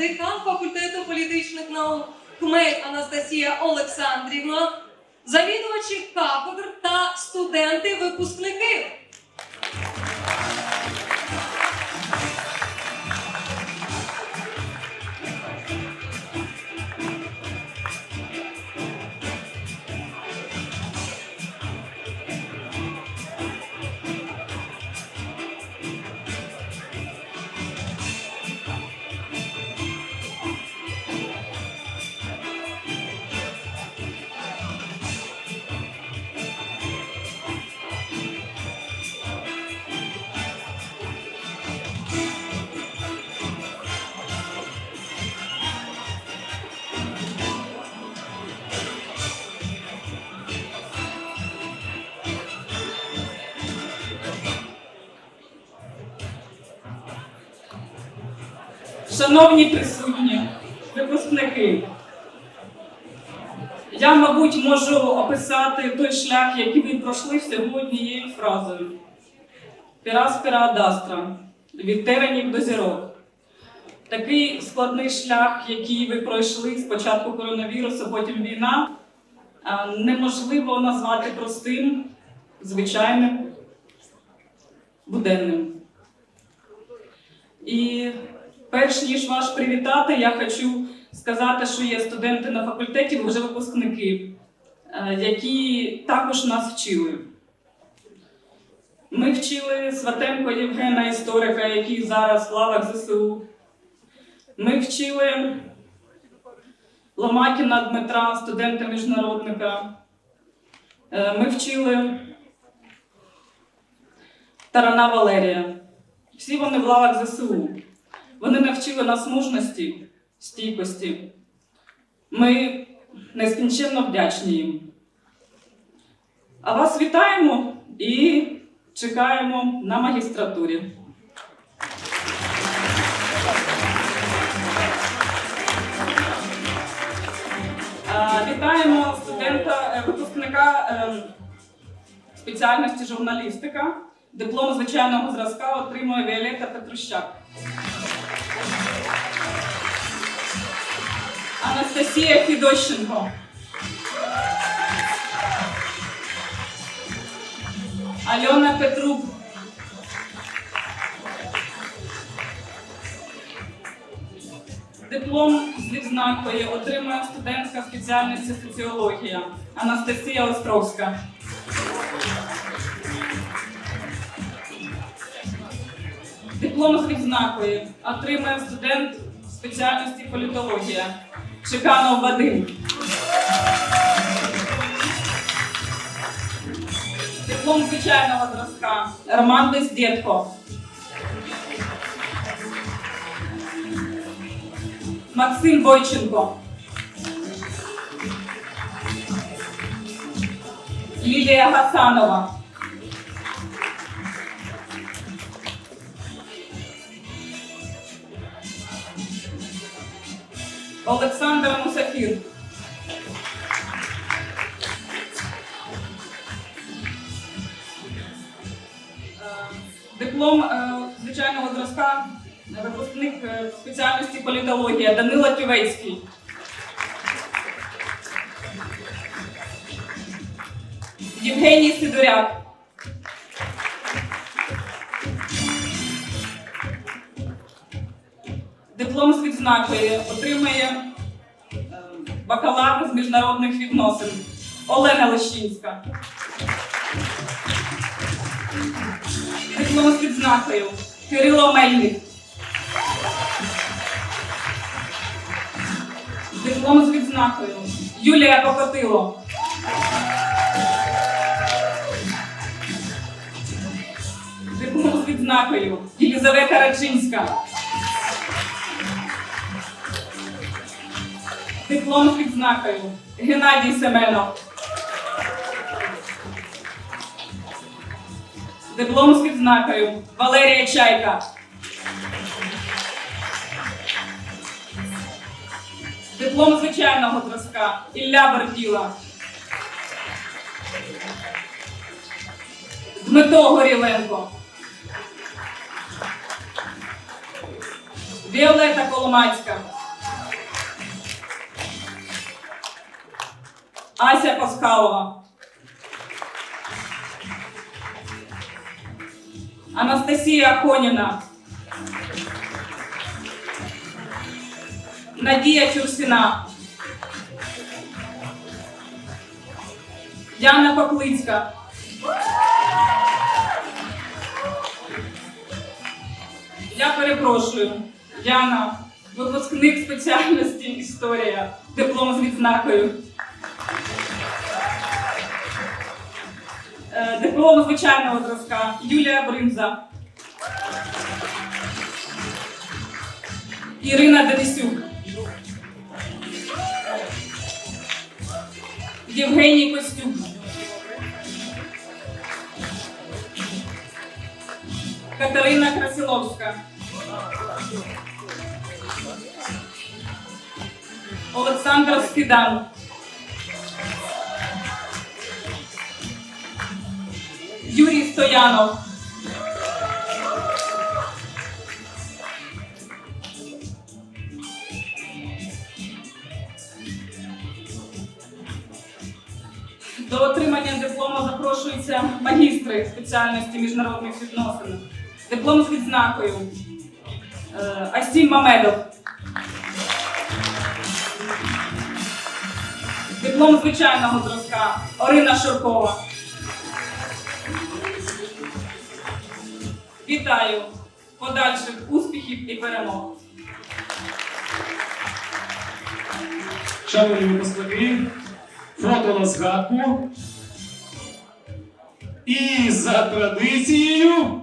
декан факультету політичних наук Хмель Анастасія Олександрівна, завідувачі кафедр та студенти-випускники. Шановні присутні, випускники, я, мабуть, можу описати той шлях, який ви пройшли всього однією фразою. Піра з піра Дастра, від теренів до зірок. Такий складний шлях, який ви пройшли спочатку коронавірусу, потім війна, неможливо назвати простим, звичайним, буденним. І перш ніж вас привітати, я хочу сказати, що є студенти на факультеті, вже випускники, е, які також нас вчили. Ми вчили Сватенко Євгена, історика, який зараз в лавах ЗСУ. Ми вчили Ломакіна Дмитра, студента-міжнародника. Е, Ми вчили Тарана Валерія. Всі вони в лавах ЗСУ. Вони навчили нас мужності, стійкості. Ми нескінченно вдячні їм. А вас вітаємо і чекаємо на магістратурі. Вітаємо студента, е, випускника е, спеціальності журналістика. Диплом звичайного зразка отримує Віолетта Петрущак. Анастасія Фідощенко. Альона Петрук. Диплом з відзнакою отримує студентська спеціальності соціологія Анастасія Островська. Диплом з відзнакою отримує студент спеціальності політологія Чеканов Вадим. Диплом звичайного зразка Роман Бездєтко. Максим Бойченко. Лілія Гасанова. Олександр Мусафір. Е, Диплом е, звичайного зразка, випускник е, спеціальності політологія Данила Тювецький. Євгеній Сидоряк. Диплом з відзнакою отримає е, бакалавр з міжнародних відносин Олена Лещинська. Диплом з відзнакою Кирило Мельник. Диплом з відзнакою Юлія Покотило. Диплом з відзнакою Єлізавета Рачинська. Диплом з відзнакою Геннадій Семенов. Диплом з відзнакою Валерія Чайка. Диплом звичайного зразка Ілля Барділа. Дмитро Горіленко. Віолета Коломацька. Ася Пасхалова. Анастасія Коніна. Надія Чурсіна. Яна Поклицька. Я перепрошую. Яна, випускник спеціальності історія, диплом з відзнакою. Диплом звичайного зразка Юлія Бринза. Ірина Денисюк. Євгеній Костюк. Катерина Красиловська. Олександр Скидан. Юрій Стоянов. До отримання диплому запрошуються магістри спеціальності міжнародних відносин. Диплом з відзнакою. Е, Асім Мамедов. Диплом звичайного зразка Орина Шуркова. Вітаю! Подальших успіхів і перемог! Шановні випускники, фото на згадку. І за традицією